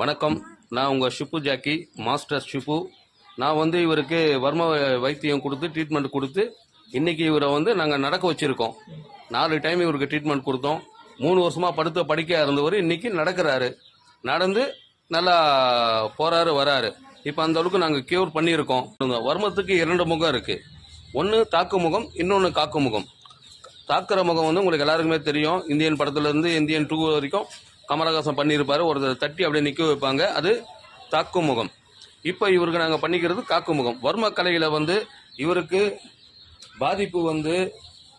வணக்கம். நான் உங்கள் ஷிப்பு ஜாக்கி மாஸ்டர் ஷிப்பு. நான் வந்து இவருக்கு வர்ம வைத்தியம் கொடுத்து ட்ரீட்மெண்ட் கொடுத்து இன்னைக்கு இவரை வந்து நாங்கள் நடக்க வச்சுருக்கோம். நாலு டைம் இவருக்கு ட்ரீட்மெண்ட் கொடுத்தோம். மூணு வருஷமாக படுத்த படிக்க இருந்தவர் இன்றைக்கி நடக்கிறாரு. நடந்து நல்லா போகிறாரு வராரு. இப்போ அந்த அளவுக்கு நாங்கள் கியூர் பண்ணியிருக்கோம். வர்மத்துக்கு இரண்டு முகம் இருக்குது ஒன்று தாக்கு முகம் இன்னொன்று காக்கு முகம். தாக்குற முகம் வந்து உங்களுக்கு எல்லாருக்குமே தெரியும். இந்தியன் படத்துலேருந்து இந்தியன் டூ வரைக்கும் கமலஹாசன் பண்ணியிருப்பாரு. ஒருத்தர் தட்டி அப்படியே நிற்க வைப்பாங்க. அது தாக்கு முகம் இப்போ இவருக்கு நாங்கள் பண்ணிக்கிறது காக்கு முகம் வர்ம கலையில் வந்து இவருக்கு பாதிப்பு வந்து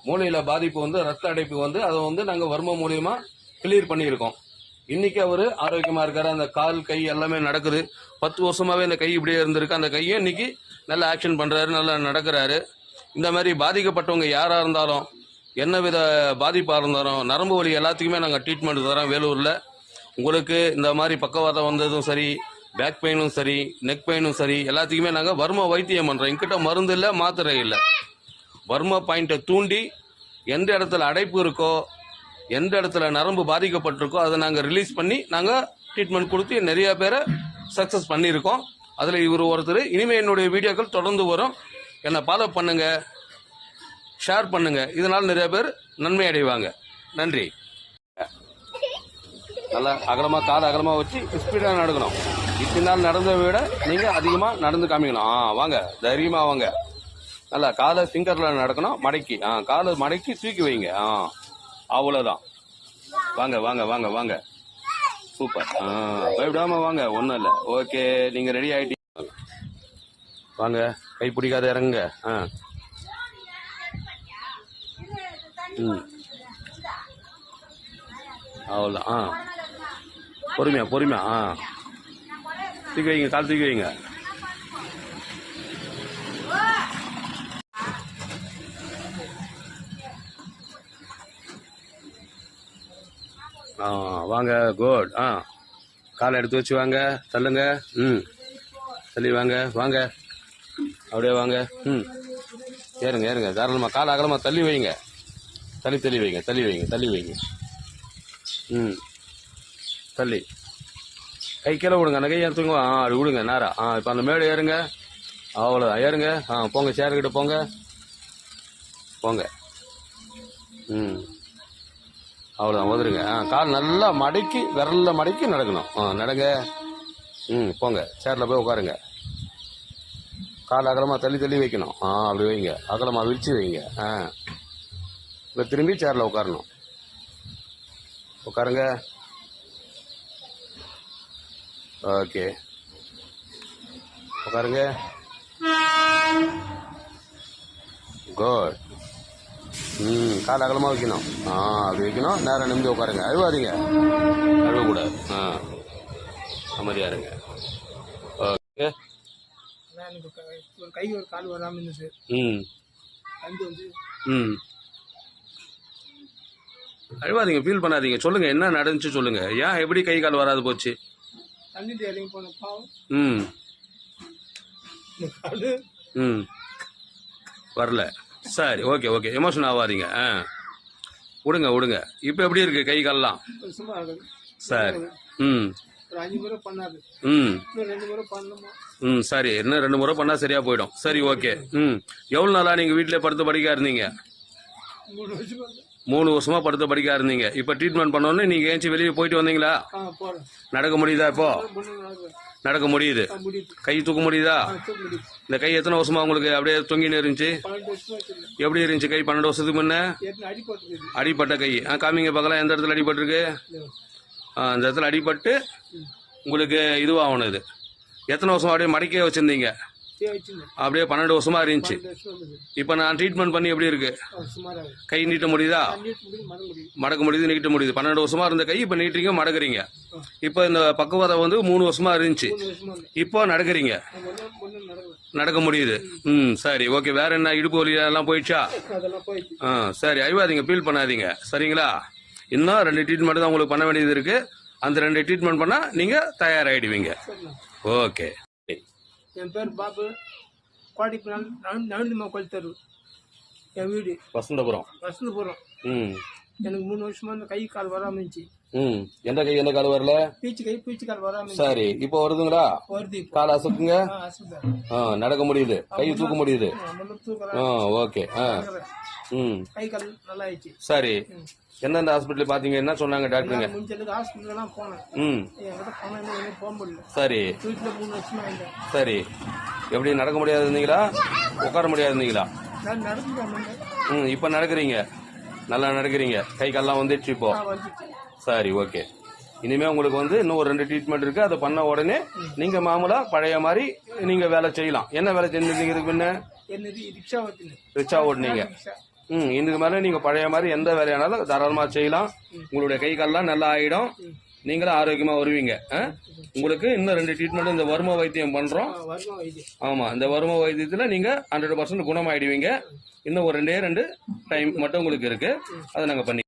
மூளையில் பாதிப்பு வந்து ரத்த அடைப்பு வந்து அதை வந்து நாங்கள் வர்ம மூலியமாக கிளியர் பண்ணியிருக்கோம். இன்னைக்கு அவர் ஆரோக்கியமாக இருக்காரு. அந்த கால் கை எல்லாமே நடக்குது. பத்து வருஷமாகவே இந்த கை இப்படியே இருந்திருக்கு. அந்த கையும் இன்னைக்கு நல்ல ஆக்ஷன் பண்ணுறாரு நல்லா நடக்கிறாரு. இந்த மாதிரி பாதிக்கப்பட்டவங்க யாராக இருந்தாலும் என்ன வித பாதிப்பாக இருந்தாலும் நரம்பு வலி எல்லாத்துக்குமே நாங்கள் ட்ரீட்மெண்ட் தரோம் வேலூரில். உங்களுக்கு இந்த மாதிரி பக்கவாதம் வந்ததும் சரி பேக் பெயினும் சரி நெக் பெயினும் சரி எல்லாத்துக்குமே நாங்கள் வர்ம வைத்தியம் பண்ணுறோம் எங்கிட்ட மருந்து இல்லை மாத்திரை இல்லை. வர்ம பாயிண்ட்டை தூண்டி எந்த இடத்துல அடைப்பு இருக்கோ எந்த இடத்துல நரம்பு பாதிக்கப்பட்டிருக்கோ அதை நாங்கள் ரிலீஸ் பண்ணி நாங்கள் ட்ரீட்மெண்ட் கொடுத்து நிறையா பேரை சக்ஸஸ் பண்ணியிருக்கோம். அதில் இவர் ஒருத்தர். இனிமேல் என்னுடைய வீடியோக்கள் தொடர்ந்து வரும். என்னை ஃபாலோ பண்ணுங்கள் ஷேர் பண்ணுங்க. இதனால் நிறைய பேர் நன்மை அடைவாங்க. நன்றி. நல்லா அகலமாக காது அகலமாக வச்சு ஸ்பீடாக நடக்கணும். இத்தனை நாள் நடந்ததை விட நீங்கள் அதிகமாக நடந்து காமிக்கணும். ஆ வாங்க. தைரியமாக வாங்க. நல்லா காலை ஃபிங்கர்ல நடக்கணும். மடக்கி. ஆ காலை மடக்கி தூக்கி வைங்க. ஆ அவ்வளோதான் வாங்க வாங்க வாங்க வாங்க. சூப்பர் ஆ பயப்படாமல் வாங்க. ஒன்றும் இல்லை. ஓகே நீங்கள் ரெடி ஆகிட்டீங்க வாங்க. கை பிடிக்காத இறங்குங்க. ஆ. ம். அவ்வளோ ஆ. பொறுமையா பொறுமையா ஆ. தூக்கி வைங்க கால் தூக்கி வைங்க. ஆ வாங்க குட் ஆ. காலை எடுத்து வச்சு வாங்க தள்ளுங்க ம். தள்ளி வாங்க வாங்க. அப்படியே வாங்க ம். ஏறுங்க ஏறுங்க தாராளமாக காலை அகலமாக தள்ளி வைங்க. தள்ளி தள்ளி வைங்க தள்ளி வைங்க தள்ளி வைங்க. ம். தள்ளி. கை கீழே விடுங்க அந்த கை எடுத்துங்க ஆ அப்படி விடுங்க நேரா. ஆ இப்போ அந்த மேடு ஏறுங்க. அவ்வளோ ஏறுங்க. ஆ போங்க சேர்கிட்ட போங்க. போங்க. ம். அவ்வளோதான் வந்துருங்க ஆ கால் நல்லா மடக்கி விரலில் மடக்கி நடக்கணும். ஆ நடங்க. ம் போங்க. சேரில் போய் உட்காருங்க. கால் அகலமாக தள்ளி தள்ளி வைக்கணும். ஆ அப்படி வைங்க. அகலமாக விரிச்சு வைங்க. ஆ. இப்போ திரும்பி சேரில் உட்காரணும். உட்காருங்க. ஓகே உட்காருங்க. குட் ம் கால் அகலமாக வைக்கணும். ஆ அப்படி வைக்கணும். நேரம் நிமிந்து உட்காருங்க. அழுவாதீங்க. அழுவக்கூடாது. ஆ அமைதியாக இருங்க. ஓகே ஒரு கை ஒரு கால் வராமல் இருந்துச்சு. ம். ம். அழுவாதீங்க ஃபீல் பண்ணாதீங்க. சொல்லுங்க என்ன நடந்துச்சு சொல்லுங்க. ஏன் எப்படி கை கால் வராது போச்சு? ம். ம். வரல. சரி ஓகே ஓகே. எமோஷன் ஆகாதீங்க ஆ. விடுங்க விடுங்க. இப்போ எப்படி இருக்கு கை கால்லாம்? சரி. ம். ம். ம் சரி. இன்னும் ரெண்டு முறை பண்ணால் சரியா போயிடும். சரி ஓகே. ம். எவ்வளோ நாளாக நீங்கள் வீட்டில் படுத்து படிக்கா இருந்தீங்க? மூணு வருஷம் படுத்து படிக்கா இருந்தீங்க. இப்போ ட்ரீட்மெண்ட் பண்ணோன்னே நீங்கள் ஏஞ்சி வெளியே போயிட்டு வந்தீங்களா? நடக்க முடியுதா இப்போ? நடக்க முடியுது. கை தூக்க முடியுதா? இந்த கை எத்தனை வருஷமா உங்களுக்கு அப்படியே தொங்கின்னு இருந்துச்சு? எப்படி இருந்துச்சு கை? பன்னெண்டு வருஷத்துக்கு முன்ன? அடிப்பட்ட கை. ஆ காமிங்க பார்க்கலாம் எந்த இடத்துல அடிபட்டிருக்கு? அந்த இடத்துல அடிபட்டு உங்களுக்கு இதுவாகணும் இது எத்தனை வருஷம் அப்படியே மடக்கே வச்சிருந்தீங்க? அப்படியே பன்னெண்டு வருஷமா இருந்துச்சு. இப்போ நான் ட்ரீட்மெண்ட் பண்ணி எப்படி இருக்கு? கை நீட்ட முடியுதா? மடக்க முடியுது நீட்ட முடியுது. பன்னெண்டு வருஷமா இருந்த கை இப்போ நீட்டுறீங்க மடக்குறீங்க. இப்போ இந்த பக்குவதம் வந்து மூணு வருஷமா இருந்துச்சு. இப்போ நடக்கிறீங்க. நடக்க முடியுது. ம் சரி ஓகே. வேற என்ன இடுப்பு வலி எல்லாம் போயிடுச்சா? ஆ சரி அழிவாதீங்க ஃபீல் பண்ணாதீங்க. சரிங்களா? இன்னும் ரெண்டு ட்ரீட்மெண்ட் தான் உங்களுக்கு பண்ண வேண்டியது இருக்கு. அந்த ரெண்டு ட்ரீட்மெண்ட் பண்ணால் நீங்கள் தயாராகிடுவீங்க ஓகே. என் பேர் பாபு. கோடிக்கு நவீனமா கோயில் தெரு. என் வீடு. வசந்தபுரம். வசந்தபுரம். ம். எனக்கு மூணு வருஷமா இந்த கை கால் வராமல் இருந்துச்சு. ம். எந்த கை எந்த கால் வரல? பீச்சு கை பீச்சு கால் வராம சரி இப்போ வருதுங்களா? வருது கால் அசுக்குங்க? நடக்க முடியுது. கை தூக்க முடியுது. ஓகே. ஆ. கை கால் நல்லா ஆயிடுச்சு சரி எந்தெந்த ஹாஸ்பிட்டல் பாத்தீங்க? என்ன சொன்னாங்க டாக்டருங்க முடிஞ்சதுக்கு ஹாஸ்பிட்டல்லாம் போனேன். ம். என்கிட்ட பணம் எங்கேயும் போக முடியல. சரி. வீட்டில் மூணு வருஷமா இருந்தேன். சரி. எப்படி நடக்க முடியாது இருந்தீங்களா உட்கார முடியாது இருந்தீங்களா நான் நடந்து வந்தேன். ம் இப்போ நடக்கிறீங்க. நல்லா நடக்கிறீங்க. கை கால்லாம் வந்துடுச்சு இப்போ. சரி ஓகே. இனிமே உங்களுக்கு வந்து இன்னும் ஒரு ரெண்டு ட்ரீட்மெண்ட் இருக்கு. அதை பண்ண உடனே நீங்க மாமூலா பழைய மாதிரி நீங்க வேலை செய்யலாம். என்ன வேலை செஞ்சிருந்தீங்க இதுக்கு முன்ன ரிக்ஷா ஓட்டுனீங்க. ம் இதுக்கு மேல நீங்க பழைய மாதிரி எந்த வேலையானாலும் தாராளமா செய்யலாம். உங்களுடைய கை கால்லாம் நல்லா ஆயிடும். நீங்களும் ஆரோக்கியமா வருவீங்க. ஆ? உங்களுக்கு இன்னும் ரெண்டு ட்ரீட்மெண்ட் இந்த வரும வைத்தியம் பண்றோம். வருமா இது ஆமா இந்த வரும வைத்தியத்துல நீங்க ஹண்ட்ரட் பர்சன்ட் குணமாயிடுவீங்க. இன்னும் ஒரு ரெண்டே ரெண்டு டைம் மட்டும் உங்களுக்கு இருக்கு. அதை நாங்க பண்ணி